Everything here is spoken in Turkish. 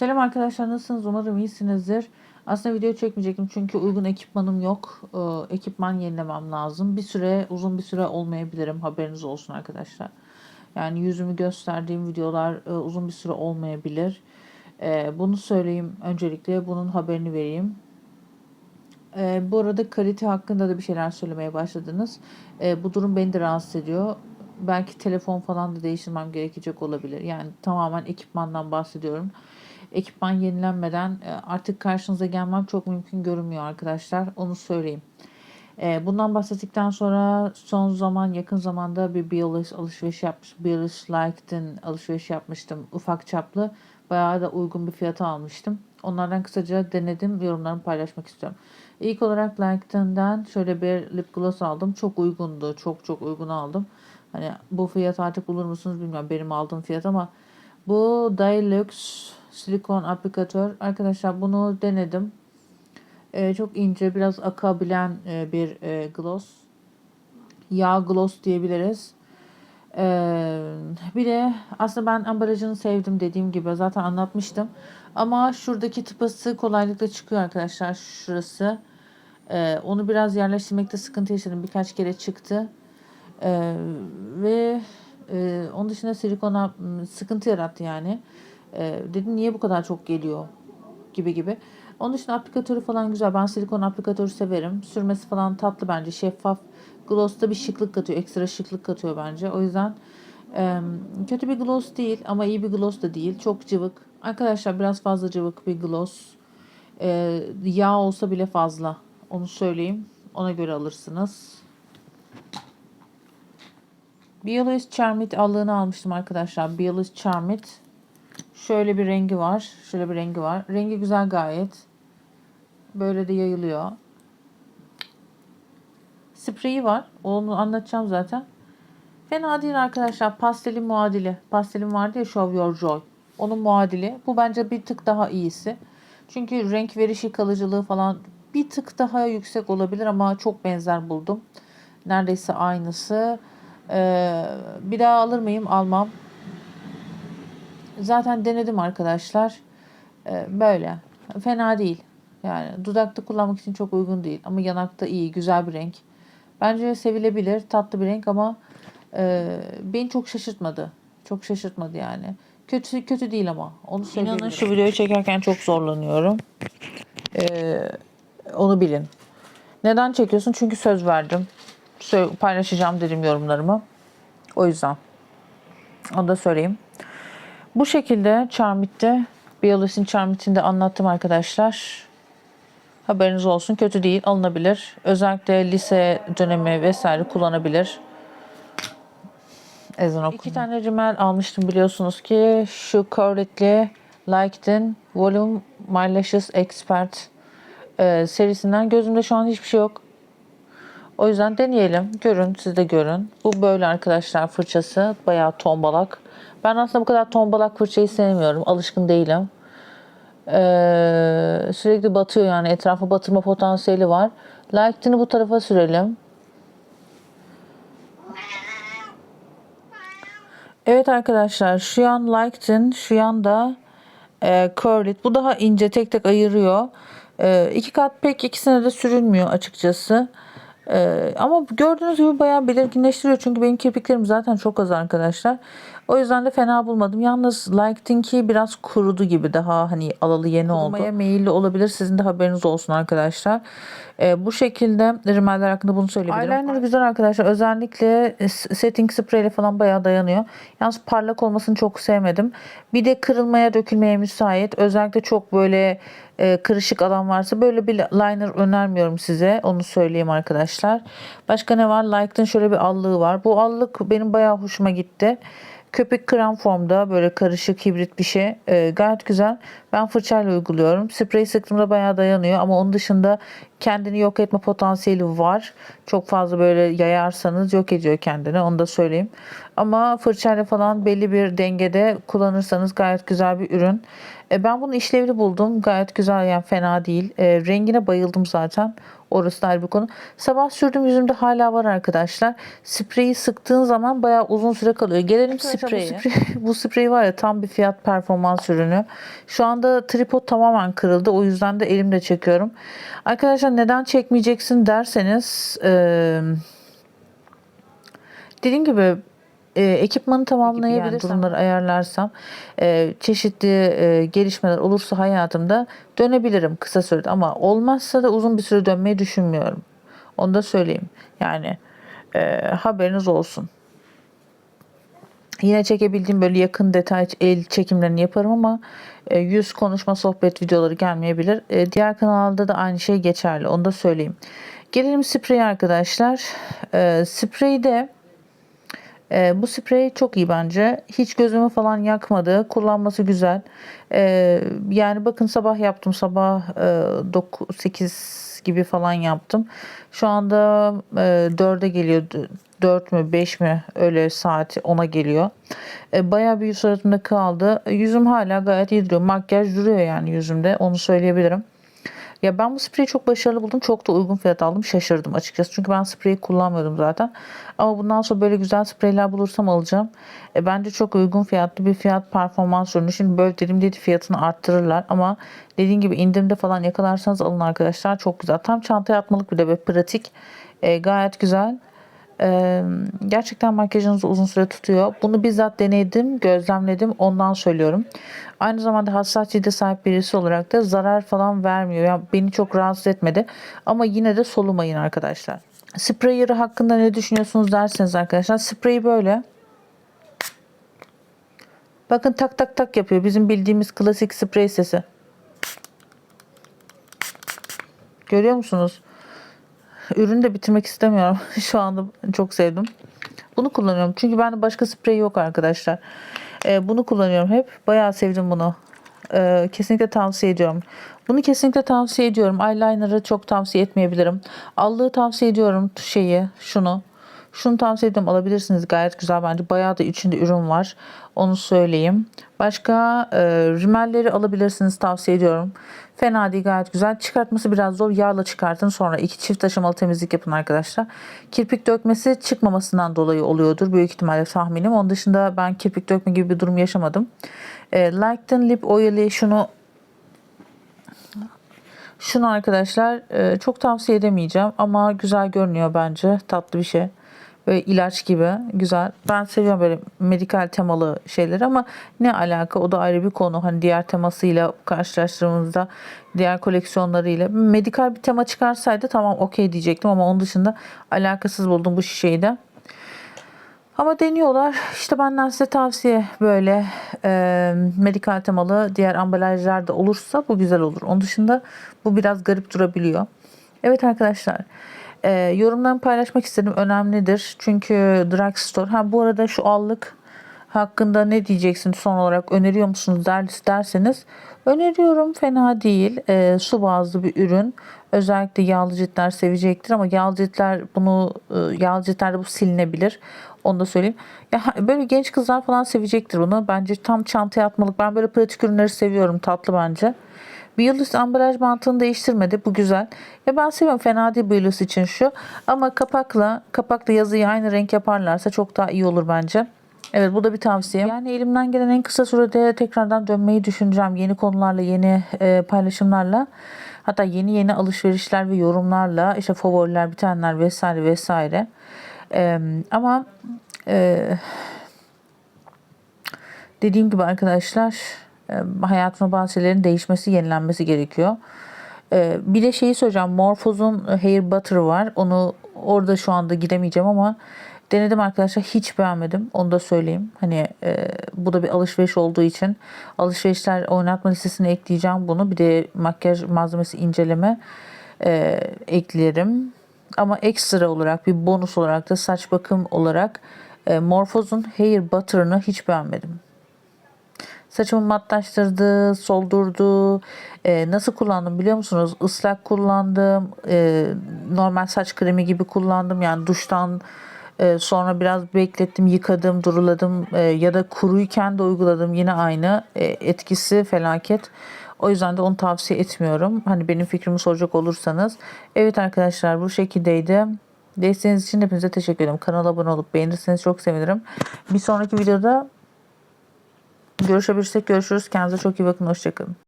Selam arkadaşlar nasılsınız? Umarım iyisinizdir. Aslında video çekmeyecektim çünkü uygun ekipmanım yok. Ee, ekipman yenilemem lazım. Bir süre uzun bir süre olmayabilirim. Haberiniz olsun arkadaşlar. Yani yüzümü gösterdiğim videolar e, uzun bir süre olmayabilir. Ee, bunu söyleyeyim öncelikle. Bunun haberini vereyim. Ee, bu arada kalite hakkında da bir şeyler söylemeye başladınız. Ee, bu durum beni de rahatsız ediyor. Belki telefon falan da değiştirmem gerekecek olabilir. Yani tamamen ekipmandan bahsediyorum. Ekipman yenilenmeden e, artık karşınıza gelmem çok mümkün görünmüyor arkadaşlar. Onu söyleyeyim. Ee, bundan bahsettikten sonra son zaman yakın zamanda bir BLS alışveriş yapmış. BLS Like'den alışveriş yapmıştım. Ufak çaplı. Bayağı da uygun bir fiyata almıştım. Onlardan kısaca denedim. Yorumlarımı paylaşmak istiyorum. İlk olarak Like'den şöyle bir lip gloss aldım. Çok uygundu. Çok çok uygun aldım. Hani bu fiyat artık bulur musunuz bilmiyorum. Benim aldığım fiyat ama bu Dilux silikon aplikatör. Arkadaşlar bunu denedim. Ee, çok ince, biraz akabilen e, bir e, gloss. Yağ gloss diyebiliriz. Ee, bir de aslında ben ambalajını sevdim dediğim gibi zaten anlatmıştım. Ama şuradaki tıpası kolaylıkla çıkıyor arkadaşlar. Şurası. Ee, onu biraz yerleştirmekte sıkıntı yaşadım. Birkaç kere çıktı. Ee, ve e, onun dışında silikona sıkıntı yarattı yani. Ee, dedim niye bu kadar çok geliyor gibi gibi. Onun dışında aplikatörü falan güzel. Ben silikon aplikatörü severim. Sürmesi falan tatlı bence. Şeffaf. Gloss'ta bir şıklık katıyor. Ekstra şıklık katıyor bence. O yüzden e, kötü bir gloss değil ama iyi bir gloss da değil. Çok cıvık. Arkadaşlar biraz fazla cıvık bir gloss. E, yağ olsa bile fazla. Onu söyleyeyim. Ona göre alırsınız. Biolis Charmit allığını almıştım arkadaşlar. Biolis Charmit. Şöyle bir rengi var. Şöyle bir rengi var. Rengi güzel gayet. Böyle de yayılıyor. Spreyi var. Onu anlatacağım zaten. Fena değil arkadaşlar. Pastelin muadili. Pastelin vardı ya Show Your Joy. Onun muadili. Bu bence bir tık daha iyisi. Çünkü renk verişi kalıcılığı falan bir tık daha yüksek olabilir ama çok benzer buldum. Neredeyse aynısı. Ee, bir daha alır mıyım? Almam. Zaten denedim arkadaşlar. Ee, böyle. Fena değil. Yani dudakta kullanmak için çok uygun değil. Ama yanakta iyi. Güzel bir renk. Bence sevilebilir. Tatlı bir renk ama e, beni çok şaşırtmadı. Çok şaşırtmadı yani. Kötü kötü değil ama. Onu. İnanın şu videoyu çekerken çok zorlanıyorum. Ee, onu bilin. Neden çekiyorsun? Çünkü söz verdim. Sö- paylaşacağım dedim yorumlarımı. O yüzden. Onu da söyleyeyim. Bu şekilde Charmit'te Biolis'in Charmit'inde anlattım arkadaşlar. Haberiniz olsun. Kötü değil. Alınabilir. Özellikle lise dönemi vesaire kullanabilir. Ezan okunu. İki tane rimel almıştım biliyorsunuz ki. Şu Corlet'li Liked'in Volume My Lashes Expert e, serisinden. Gözümde şu an hiçbir şey yok. O yüzden deneyelim. Görün, siz de görün. Bu böyle arkadaşlar fırçası. Bayağı tombalak. Ben aslında bu kadar tombalak fırçayı sevmiyorum. Alışkın değilim. Ee, sürekli batıyor yani. Etrafa batırma potansiyeli var. Liked'ini bu tarafa sürelim. Evet arkadaşlar şu yan Liked'in şu yanda e, Curlit. Bu daha ince tek tek ayırıyor. E, iki kat pek ikisine de sürülmüyor açıkçası. Ee, ama gördüğünüz gibi bayağı belirginleştiriyor. Çünkü benim kirpiklerim zaten çok az arkadaşlar. O yüzden de fena bulmadım. Yalnız Liked'inki biraz kurudu gibi. Daha hani alalı yeni oldu. Kurumaya meyilli olabilir. Sizin de haberiniz olsun arkadaşlar. Ee, bu şekilde rimeller hakkında bunu söyleyebilirim. Eyeliner güzel arkadaşlar. Özellikle setting spray ile falan bayağı dayanıyor. Yalnız parlak olmasını çok sevmedim. Bir de kırılmaya dökülmeye müsait. Özellikle çok böyle e, kırışık alan varsa böyle bir liner önermiyorum size. Onu söyleyeyim arkadaşlar. Başka ne var? Like'ın şöyle bir allığı var. Bu allık benim bayağı hoşuma gitti. Köpük krem formda böyle karışık hibrit bir şey. E, gayet güzel. Ben fırçayla uyguluyorum. Sprey sıktığımda bayağı dayanıyor ama onun dışında kendini yok etme potansiyeli var. Çok fazla böyle yayarsanız yok ediyor kendini. Onu da söyleyeyim. Ama fırçayla falan belli bir dengede kullanırsanız gayet güzel bir ürün. E, ben bunu işlevli buldum. Gayet güzel yani fena değil. E, rengine bayıldım zaten. Orası da ayrı bir konu. Sabah sürdüğüm yüzümde hala var arkadaşlar. Spreyi sıktığın zaman bayağı uzun süre kalıyor. Gelelim spreye. Bu, sprey, bu sprey var ya tam bir fiyat performans ürünü. Şu anda tripod tamamen kırıldı. O yüzden de elimle çekiyorum. Arkadaşlar neden çekmeyeceksin derseniz... E, dediğim gibi e, ekipmanı tamamlayabilirsem, yani durumları ayarlarsam, e, çeşitli e, gelişmeler olursa hayatımda dönebilirim kısa sürede. Ama olmazsa da uzun bir süre dönmeyi düşünmüyorum. Onu da söyleyeyim. Yani e, haberiniz olsun. Yine çekebildiğim böyle yakın detay el çekimlerini yaparım ama e, yüz konuşma sohbet videoları gelmeyebilir. E, diğer kanalda da aynı şey geçerli. Onu da söyleyeyim. Gelelim sprey arkadaşlar. E, spreyde e, bu sprey çok iyi bence. Hiç gözümü falan yakmadı. Kullanması güzel. E, yani bakın sabah yaptım. Sabah e, 9, 8 gibi falan yaptım. Şu anda e, 4'e geliyor. 4 mü 5 mi öyle saati 10'a geliyor. E, bayağı bir yüz suratımda kaldı. Yüzüm hala gayet iyi duruyor. Makyaj duruyor yani yüzümde. Onu söyleyebilirim. Ya ben bu spreyi çok başarılı buldum. Çok da uygun fiyat aldım. Şaşırdım açıkçası. Çünkü ben spreyi kullanmıyordum zaten. Ama bundan sonra böyle güzel spreyler bulursam alacağım. E, bence çok uygun fiyatlı bir fiyat performans ürünü. Şimdi böyle dedim dedi fiyatını arttırırlar. Ama dediğim gibi indirimde falan yakalarsanız alın arkadaşlar. Çok güzel. Tam çantaya atmalık bir de böyle pratik. E, gayet güzel. Ee, gerçekten makyajınızı uzun süre tutuyor. Bunu bizzat denedim, gözlemledim. Ondan söylüyorum. Aynı zamanda hassas cilde sahip birisi olarak da zarar falan vermiyor. Yani beni çok rahatsız etmedi. Ama yine de solumayın arkadaşlar. Sprayer'ı hakkında ne düşünüyorsunuz derseniz arkadaşlar. Spreyi böyle. Bakın tak tak tak yapıyor. Bizim bildiğimiz klasik sprey sesi. Görüyor musunuz? Ürünü de bitirmek istemiyorum. Şu anda çok sevdim. Bunu kullanıyorum. Çünkü bende başka sprey yok arkadaşlar. Ee, bunu kullanıyorum hep. Bayağı sevdim bunu. Ee, kesinlikle tavsiye ediyorum. Bunu kesinlikle tavsiye ediyorum. Eyeliner'ı çok tavsiye etmeyebilirim. Allığı tavsiye ediyorum şeyi, şunu. Şunu tavsiye ediyorum alabilirsiniz gayet güzel bence. Bayağı da içinde ürün var. Onu söyleyeyim. Başka e, rimelleri alabilirsiniz tavsiye ediyorum. Fena değil gayet güzel. Çıkartması biraz zor. Yağla çıkartın sonra iki çift aşamalı temizlik yapın arkadaşlar. Kirpik dökmesi çıkmamasından dolayı oluyordur. Büyük ihtimalle tahminim. Onun dışında ben kirpik dökme gibi bir durum yaşamadım. E, Lighten Lip Oil'i şunu şunu arkadaşlar e, çok tavsiye edemeyeceğim ama güzel görünüyor bence. Tatlı bir şey. Böyle ilaç gibi güzel. Ben seviyorum böyle medikal temalı şeyleri ama ne alaka o da ayrı bir konu. Hani diğer temasıyla karşılaştırdığımızda diğer koleksiyonlarıyla medikal bir tema çıkarsaydı tamam okey diyecektim ama onun dışında alakasız buldum bu şişeyi de. Ama deniyorlar. İşte benden size tavsiye böyle e, medikal temalı diğer ambalajlar da olursa bu güzel olur. Onun dışında bu biraz garip durabiliyor. Evet arkadaşlar. E, yorumlarımı paylaşmak istedim. Önemlidir. Çünkü drugstore. Ha bu arada şu allık hakkında ne diyeceksiniz son olarak? Öneriyor musunuz der, derseniz öneriyorum. Fena değil. E, su bazlı bir ürün. Özellikle yağlı ciltler sevecektir ama yağlı ciltler bunu e, yağlı ciltlerde bu silinebilir. Onu da söyleyeyim. Ya böyle genç kızlar falan sevecektir bunu. Bence tam çantaya atmalık. Ben böyle pratik ürünleri seviyorum. Tatlı bence Biyolus ambalaj mantığını değiştirmedi. Bu güzel. Ya ben seviyorum. Fena değil Biyolus için şu. Ama kapakla kapakla yazıyı aynı renk yaparlarsa çok daha iyi olur bence. Evet bu da bir tavsiye. Yani elimden gelen en kısa sürede tekrardan dönmeyi düşüneceğim. Yeni konularla, yeni e, paylaşımlarla. Hatta yeni yeni alışverişler ve yorumlarla işte favoriler, bitenler vesaire vesaire. E, ama e, dediğim gibi arkadaşlar hayatımda bazı şeylerin değişmesi, yenilenmesi gerekiyor. Bir de şeyi söyleyeceğim. Morphos'un Hair Butter var. Onu orada şu anda gidemeyeceğim ama denedim arkadaşlar. Hiç beğenmedim. Onu da söyleyeyim. Hani e, bu da bir alışveriş olduğu için alışverişler oynatma listesine ekleyeceğim bunu. Bir de makyaj malzemesi inceleme e, eklerim. Ama ekstra olarak bir bonus olarak da saç bakım olarak e, Morphos'un Hair Butter'ını hiç beğenmedim. Saçımı matlaştırdı, soldurdu. E, nasıl kullandım biliyor musunuz? Islak kullandım. E, normal saç kremi gibi kullandım. Yani duştan Ee, sonra biraz beklettim, yıkadım, duruladım Ee, ya da kuruyken de uyguladım. Yine aynı Ee, etkisi felaket. O yüzden de onu tavsiye etmiyorum. Hani benim fikrimi soracak olursanız. Evet arkadaşlar bu şekildeydi. Desteğiniz için hepinize teşekkür ederim. Kanala abone olup beğenirseniz çok sevinirim. Bir sonraki videoda görüşebilirsek görüşürüz. Kendinize çok iyi bakın. Hoşçakalın.